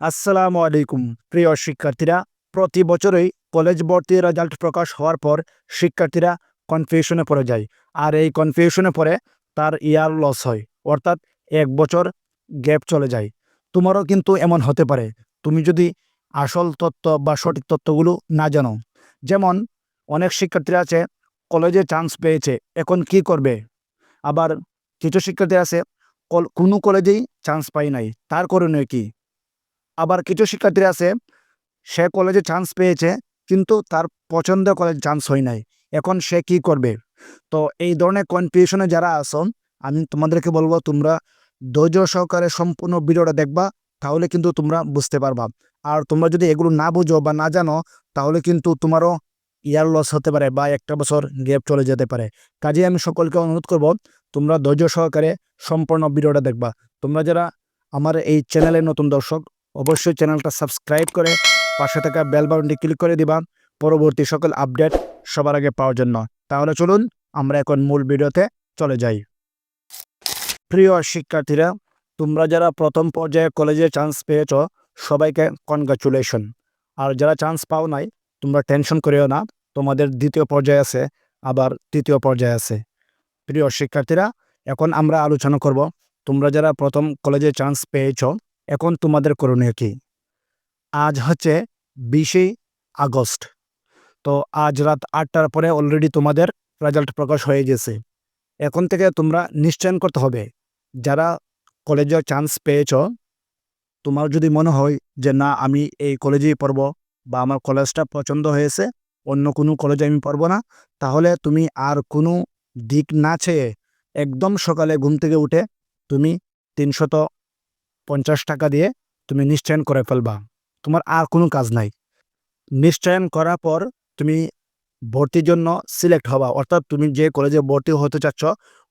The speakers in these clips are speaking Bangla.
আসসালামু আলাইকুম। প্রিয় শিক্ষার্থীরা, প্রতি বছরই কলেজ ভর্তির রেজাল্ট প্রকাশ হওয়ার পর শিক্ষার্থীরা কনফিউশনে পড়ে যায়। আর এই কনফিউশনে পড়ে তার ইয়ার লস হয়। অর্থাৎ এক বছর গ্যাপ চলে যায়। তোমারও কিন্তু এমন হতে পারে। তুমি যদি আসল তত্ত্ব বা সঠিক তত্ত্বগুলো না জানো, যেমন অনেক শিক্ষার্থীরা আছে, কলেজে চান্স পেয়েছে, এখন কি করবে? আবার কিছু শিক্ষার্থী আছে কোনো কলেজেই চান্স পাই নাই। তার করণীয় কি? আবার কিছু শিক্ষার্থী আছে, সে কলেজে চান্স পেয়েছে, কিন্তু তার পছন্দের কলেজ চান্স হয় নাই। এখন সে কি করবে? তো এই ধরনের কনফিউশনে যারা আসো আমি তোমাদেরকে বলব তোমরা ধৈর্য সহকারে সম্পূর্ণ ভিডিওটা দেখবা, তাহলে কিন্তু তোমরা বুঝতে পারবা। আর তোমরা যদি এগুলো না বুঝো বা না জানো, তাহলে কিন্তু তোমারও ইয়ার লস হতে পারে বা একটা বছর গ্যাপ চলে যেতে পারে। কাজে আমি সকলকে অনুরোধ করব, তোমরা ধৈর্য সহকারে সম্পূর্ণ ভিডিওটা দেখবা। তোমরা যারা আমার এই চ্যানেলের নতুন দর্শক অবশ্যই চ্যানেলটা সাবস্ক্রাইব করে পাশে থাকা বেল ক্লিক করে দিবা। পরবর্তী সকল আপডেট সবার আগে পাওয়ার জন্য। তাহলে চলুন, আমরা এখন মূল ভিডিওতে চলে যাই। প্রিয় শিক্ষার্থীরা, তোমরা যারা প্রথম পর্যায়ে কলেজে চান্স পেয়েছ, সবাইকে কনগ্রাচুলেশন আর যারা চান্স পাও নাই, তোমরা টেনশন করিও না, তোমাদের দ্বিতীয় পর্যায়ে আছে, আবার তৃতীয় পর্যায়ে আছে। প্রিয় শিক্ষার্থীরা, এখন আমরা আলোচনা করব, তোমরা যারা প্রথম কলেজে চান্স পেয়েছ এখন তোমাদের করণীয় কি? আজ হচ্ছে বিশে আগস্ট। তো আজ রাত আটটার পরে অলরেডি তোমাদের রেজাল্ট প্রকাশ হয়ে গেছে। এখন থেকে তোমরা নিশ্চয়ন করতে হবে। যারা কলেজে চান্স পেয়েছ, তোমার যদি মনে হয় যে না, আমি এই কলেজেই পড়ব বা আমার কলেজটা পছন্দ হয়েছে, অন্য কোনো কলেজে আমি পড়ব না, তাহলে তুমি আর কোনো দিক না চেয়ে একদম সকালে ঘুম থেকে উঠে তুমি তিনশত পঞ্চাশ টাকা দিয়ে তুমি নিশ্চয়ন করে ফেলবা। তোমার আর কোনো কাজ নাই। নিশ্চয়ন করার পর তুমি ভর্তির জন্য সিলেক্ট হবা। অর্থাৎ তুমি যে কলেজে ভর্তি হতে চাচ্ছ,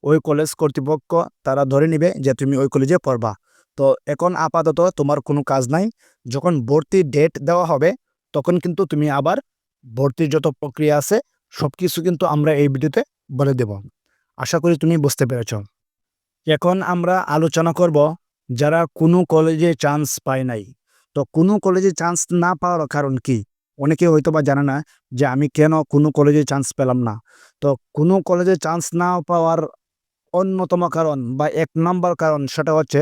ওই কলেজ কর্তৃপক্ষ তারা ধরে নিবে যে তুমি ওই কলেজে পড়বা। তো এখন আপাতত তোমার কোনো কাজ নাই। যখন ভর্তির ডেট দেওয়া হবে, তখন কিন্তু তুমি আবার ভর্তির যত প্রক্রিয়া আছে সব কিছু কিন্তু আমরা এই ভিডিওতে বলে দেব। আশা করি তুমি বুঝতে পেরেছ। এখন আমরা আলোচনা করব যারা কোনো কলেজে চান্স পায় নাই। তো কোনো কলেজে চান্স না পাওয়ার কারণ কি? অনেকে হয়তো বা জানে না যে আমি কেন কোনো কলেজে চান্স পেলাম না। তো কোনো কলেজে চান্স না পাওয়ার অন্যতম কারণ বা এক নম্বর কারণ সেটা হচ্ছে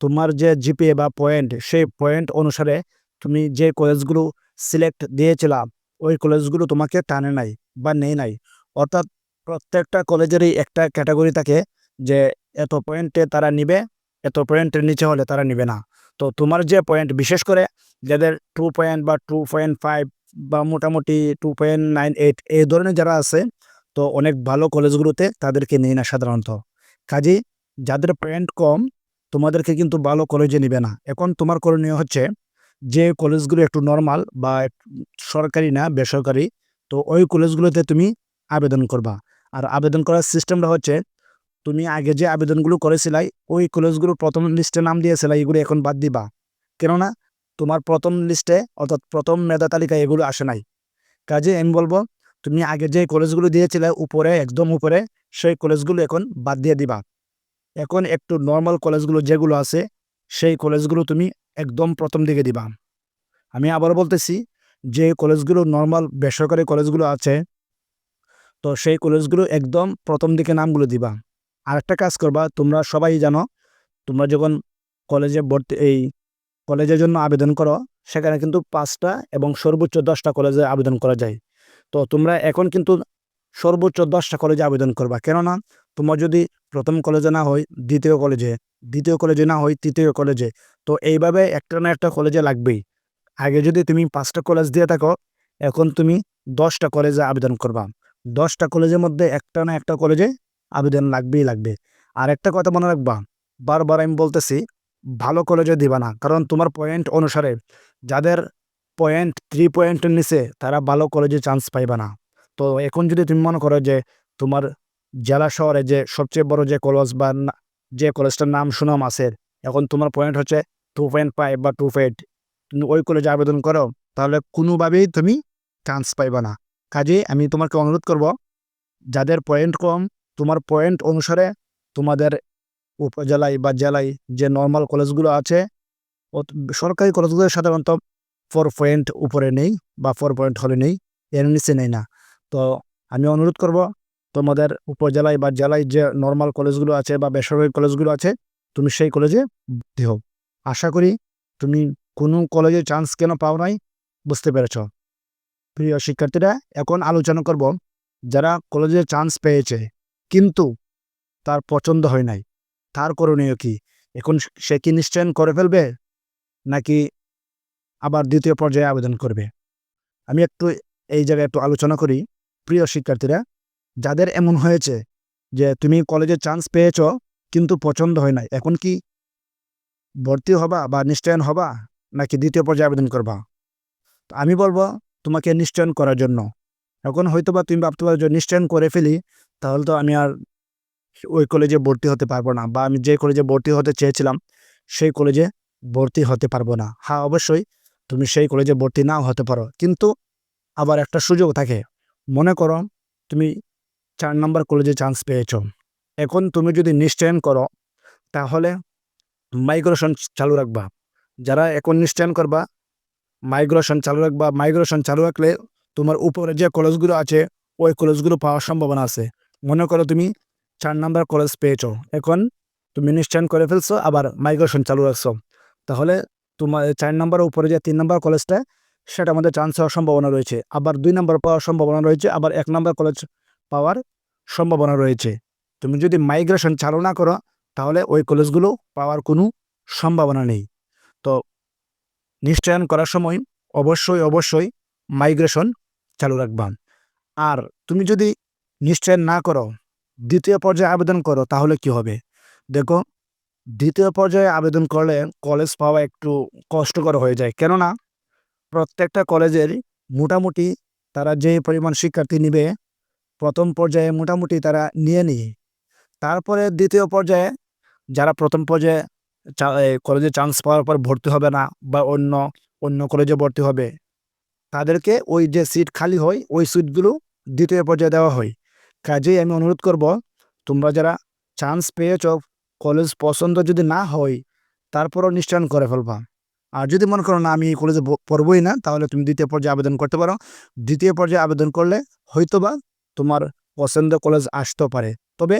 তোমার যে জিপিএ বা পয়েন্ট সেই পয়েন্ট অনুসারে তুমি যে কলেজগুলো সিলেক্ট দিয়েছিলাম ওই কলেজগুলো তোমাকে টানে নাই বা নেই নাই। অর্থাৎ প্রত্যেকটা কলেজেরই একটা ক্যাটাগরি থাকে যে এত পয়েন্টে তারা নিবে এত পয়েন্টের নিচে হলে তারা নিবে না। তো তোমার যে পয়েন্ট বিশেষ করে যাদের টু পয়েন্ট বা টু পয়েন্ট ফাইভ বা মোটামুটি টু পয়েন্ট নাইন এইট এই ধরনের যারা আছে, তো অনেক ভালো কলেজগুলোতে তাদেরকে নেই না সাধারণত। কাজেই যাদের পয়েন্ট কম, তোমাদেরকে কিন্তু ভালো কলেজে নিবে না। এখন তোমার করণীয় হচ্ছে যে কলেজগুলো একটু নর্মাল বা সরকারি না, বেসরকারি, তো ওই কলেজগুলোতে তুমি আবেদন করবা। আর আবেদন করার সিস্টেমটা হচ্ছে তুমি আগে যে আবেদনগুলো করেছিলাই, ওই কলেজগুলো প্রথম লিস্টে নাম দিয়েছিলাই, এগুলো এখন বাদ দিবা। কেননা, তোমার প্রথম লিস্টে অর্থাৎ প্রথম মেধা তালিকায় এগুলো আসে নাই। কাজে আমি বলব, তুমি আগে যে কলেজগুলো দিয়েছিলে, উপরে, একদম উপরে, সেই কলেজগুলো এখন বাদ দিয়ে দিবা। এখন একটু নর্মাল কলেজগুলো যেগুলো আছে, সেই কলেজগুলো তুমি একদম প্রথম দিকে দিবা। আমি আবার বলতেছি, যে কলেজগুলো নর্মাল বেসরকারি কলেজগুলো আছে, তো সেই কলেজগুলো একদম প্রথম দিকে নামগুলো দিবা। আরেকটা কাজ করবা, তোমরা সবাই জানো, তোমরা যখন কলেজে ভর্তি, এই কলেজের জন্য আবেদন করো, সেখানে কিন্তু পাঁচটা এবং সর্বোচ্চ দশটা কলেজে আবেদন করা যায়। তো তোমরা এখন কিন্তু সর্বোচ্চ দশটা কলেজে আবেদন করবা। কেননা তোমার যদি প্রথম কলেজে না হয়, দ্বিতীয় কলেজে দ্বিতীয় কলেজে না হয়, তৃতীয় কলেজে, তো এইভাবে একটা না একটা কলেজে লাগবেই। আগে যদি তুমি পাঁচটা কলেজ দিয়ে থাকো, এখন তুমি দশটা কলেজে আবেদন করবা। দশটা কলেজের মধ্যে একটা না একটা কলেজে আবেদন লাগবেই লাগবে। আর একটা কথা মনে রাখবা, বারবার আমি বলতেছি, ভালো কলেজে দিবা না। কারণ তোমার পয়েন্ট অনুসারে যাদের পয়েন্ট থ্রি পয়েন্টের নিচে, তারা ভালো কলেজে চান্স পাইবা না। তো এখন যদি তুমি মনে করো যে তোমার জেলা শহরে যে সবচেয়ে বড় যে কলেজ বা যে কলেজটার নাম সুনাম আছে, এখন তোমার পয়েন্ট হচ্ছে টু পয়েন্ট ফাইভ বা টু ফাইভ তুমি ওই কলেজে আবেদন করো, তাহলে কোনোভাবেই তুমি চান্স পাইবা না। কাজেই আমি তোমাকে অনুরোধ করব, যাদের পয়েন্ট কম তোমার পয়েন্ট অনুসারে তোমাদের উপজেলায় বা জেলায় যে নর্মাল কলেজগুলো আছে সরকারি কলেজগুলো সাধারণত ফোর পয়েন্ট উপরে নেই বা ফোর পয়েন্ট হলে নেই, এর নিচে নেই না। তো আমি অনুরোধ করব, তোমাদের উপজেলায় বা জেলায় যে নর্মাল কলেজগুলো আছে বা বেসরকারি কলেজগুলো আছে, তুমি সেই কলেজে ভর্তি হও। আশা করি তুমি কোনো কলেজে চান্স কেন পাও নাই, বুঝতে পেরেছ। প্রিয় শিক্ষার্থীরা, এখন আলোচনা করব যারা কলেজে চান্স পেয়েছে। কিন্তু তার পছন্দ হয় নাই। তার করণীয় কি? এখন সে কি নিশ্চয়ন করে ফেলবে, নাকি আবার দ্বিতীয় পর্যায়ে আবেদন করবে? আমি একটু এই জায়গায় একটু আলোচনা করি। প্রিয় শিক্ষার্থীরা, যাদের এমন হয়েছে যে তুমি কলেজে চান্স পেয়েছ, কিন্তু পছন্দ হয় নাই, এখন কি ভর্তি হবা বা নিশ্চয়ন হবা, নাকি দ্বিতীয় পর্যায়ে আবেদন করবা? তো আমি বলব তোমাকে নিশ্চয়ন করার জন্য। এখন হয়তো বা তুমি ভাবতে পারো যে নিশ্চয়ন করে ফেলি তাহলে তো আমি আর ওই কলেজে ভর্তি হতে পারব না বা আমি যে কলেজে ভর্তি হতে চেয়েছিলাম, সেই কলেজে ভর্তি হতে পারব না। হ্যাঁ অবশ্যই তুমি সেই কলেজে ভর্তি নাও হতে পারো। কিন্তু আবার একটা সুযোগ থাকে। মনে করো তুমি চার নম্বর কলেজে চান্স পেয়েছ। এখন তুমি যদি নিশ্চয়ন করো, তাহলে মাইগ্রেশন চালু রাখবা। যারা এখন নিশ্চয়ন করবা মাইগ্রেশন চালু রাখবা। মাইগ্রেশন চালু রাখলে তোমার উপরে যে কলেজগুলো আছে, ওই কলেজগুলো পাওয়ার সম্ভাবনা আছে। মনে করো তুমি চার নাম্বার কলেজ পেয়েছ। এখন তুমি নিশ্চয়ন করে ফেলছো, আবার মাইগ্রেশন চালু রাখছো। তাহলে তোমার চার নাম্বার উপরে যে তিন নাম্বার কলেজটা সেটা আমাদের চান্স হওয়ার সম্ভাবনা রয়েছে। আবার দুই নাম্বার পাওয়ার সম্ভাবনা রয়েছে, আবার এক নাম্বার কলেজ পাওয়ার সম্ভাবনা রয়েছে। তুমি যদি মাইগ্রেশন চালু না করো, তাহলে ওই কলেজগুলো পাওয়ার কোনো সম্ভাবনা নেই। তো নিশ্চয়ন করার সময় অবশ্যই অবশ্যই মাইগ্রেশন চালু রাখবা। আর তুমি যদি নিশ্চয়ন না করো। দ্বিতীয় পর্যায়ে আবেদন করো, তাহলে কি হবে? দেখো, দ্বিতীয় পর্যায়ে আবেদন করলে কলেজ পাওয়া একটু কষ্টকর হয়ে যায়। কেননা, প্রত্যেকটা কলেজের মোটামুটি তারা যে পরিমাণ শিক্ষার্থী নিবে, প্রথম পর্যায়ে মোটামুটি তারা নিয়ে নিয়ে তারপরে দ্বিতীয় পর্যায়ে যারা প্রথম পর্যায়ে কলেজে চান্স পাওয়ার পর ভর্তি হবে না বা অন্য অন্য কলেজে ভর্তি হবে, তাদেরকে ওই যে সিট খালি হয়, ওই সিটগুলো দ্বিতীয় পর্যায়ে দেওয়া হয়। কাজেই আমি অনুরোধ করব, তোমরা যারা চান্স পেয়েছ কলেজ পছন্দ যদি না হয়, তারপরও নিশ্চয়ন করে ফেলবা। আর যদি মনে করো না, আমি এই কলেজে পড়বই না, তাহলে তুমি দ্বিতীয় পর্যায়ে আবেদন করতে পারো। দ্বিতীয় পর্যায়ে আবেদন করলে হয়তোবা তোমার পছন্দ কলেজ আসতেও পারে। তবে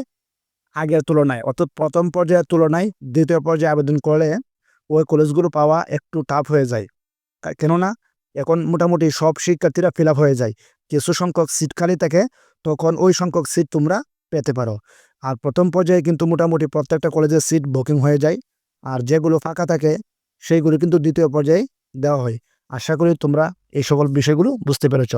আগের তুলনায়, অর্থাৎ প্রথম পর্যায়ের তুলনায় দ্বিতীয় পর্যায়ে আবেদন করলে ওই কলেজগুলো পাওয়া একটু টাফ হয়ে যায়। কেননা এখন মোটামুটি সব শিক্ষার্থীরা ফিল হয়ে যায়। কিছু সংখ্যক খালি থাকে তখন ওই সংখ্যক সিট তোমরা পেতে পারো। আর প্রথম পর্যায়ে কিন্তু মোটামুটি প্রত্যেকটা কলেজের সিট বুকিং হয়ে যায়। আর যেগুলো ফাঁকা থাকে, সেইগুলো কিন্তু দ্বিতীয় পর্যায়ে দেওয়া হয়। আশা করি তোমরা এই সকল বিষয়গুলো বুঝতে পেরেছ।